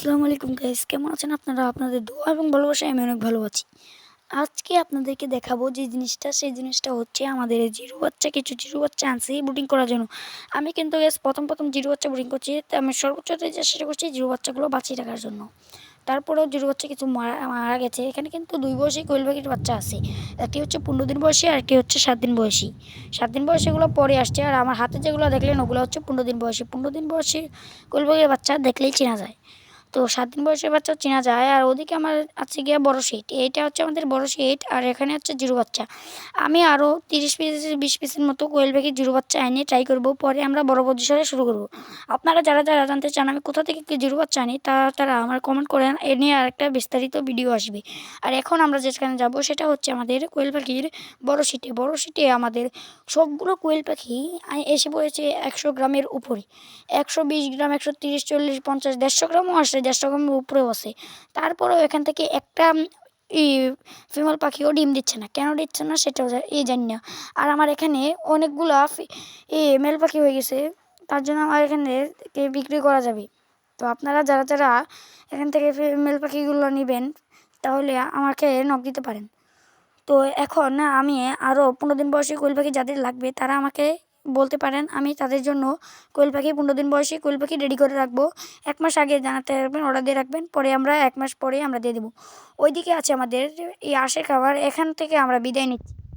আসসালামু আলাইকুম গাইস কেমন আছেন আপনারা? আপনাদের দোয়া এবং ভালোবাসায় আমি অনেক ভালো আছি। আজকে আপনাদেরকে দেখাবো যে জিনিসটা, সেই জিনিসটা হচ্ছে আমাদের জিরো বাচ্চা, কিছু জিরো বাচ্চা আনছি বুটিং করার জন্য। আমি কিন্তু গ্যাস প্রথম প্রথম জিরো বাচ্চা বুটিং করছি, তো আমি সর্বোচ্চ চেষ্টা করছি জিরো বাচ্চাগুলো বাঁচিয়ে রাখার জন্য। তারপরেও জিরো বাচ্চা কিছু মারা মারা গেছে। এখানে কিন্তু দুই বয়সী কোয়েল পাখির বাচ্চা আছে। একটি হচ্ছে পনেরো দিন বয়সী আর একটি হচ্ছে সাত দিন বয়সী। সাত দিন বয়সীগুলো পরে আসছে আর আমার হাতে যেগুলো দেখলেন, ওগুলো হচ্ছে পনেরো দিন বয়সী। পনেরো দিন বয়সী কোয়েল পাখির বাচ্চা দেখলেই চেনা যায়। তো সাত দিন বয়সের বাচ্চা চেনা যায়। আর ওদিকে আমার আছে গিয়া বড় সিট এইটা হচ্ছে আমাদের বড় সিট আর এখানে হচ্ছে জিরো বাচ্চা। আমি আরও তিরিশ পিস বিশ পিসের মতো কোয়েল পাখির জিরো বাচ্চা এনে ট্রাই করব, পরে আমরা বড় পজিশনে শুরু করব। আপনারা যারা যারা জানতে চান আমি কোথা থেকে কি জিরো বাচ্চা আনি, তা তারা আমার কমেন্ট করেন এ নিয়ে আর একটা বিস্তারিত ভিডিও আসবে। আর এখন আমরা যেখানে যাব, সেটা হচ্ছে আমাদের কোয়েল পাখির বড় সিটে বড় সিটে আমাদের সবগুলো কোয়েল পাখি এসে পড়েছে একশো গ্রামের উপরে। একশো বিশ গ্রাম, একশো তিরিশ, চল্লিশ, পঞ্চাশ, দেড়শো গ্রামও আসে দেড়শো গ্রামের উপরেও আসে তারপরেও এখান থেকে একটা ই ফিমেল পাখিও ডিম দিচ্ছে না। কেন দিচ্ছে না সেটাও এই জানি না। আর আমার এখানে অনেকগুলা মেল পাখি হয়ে গেছে। তার জন্য আমার এখানে বিক্রি করা যাবে। তো আপনারা যারা যারা এখান থেকে মেল পাখিগুলো নেবেন, তাহলে আমাকে নখ দিতে পারেন। তো এখন আমি আরও পনেরো দিন বয়সী কোয়েল পাখি যাদের লাগবে, তারা আমাকে বলতে পারেন, আমি তাদের জন্য কোয়েল পাখি পনেরো দিন বয়সে কোয়েল পাখি রেডি করে রাখব। এক মাস আগে জানাতে রাখবেন অর্ডার দিয়ে রাখবেন, পরে আমরা এক মাস পরে আমরা দিয়ে দেবো। ওইদিকে আছে আমাদের এই আশের খাবার, এখান থেকে আমরা বিদায় নিচ্ছি।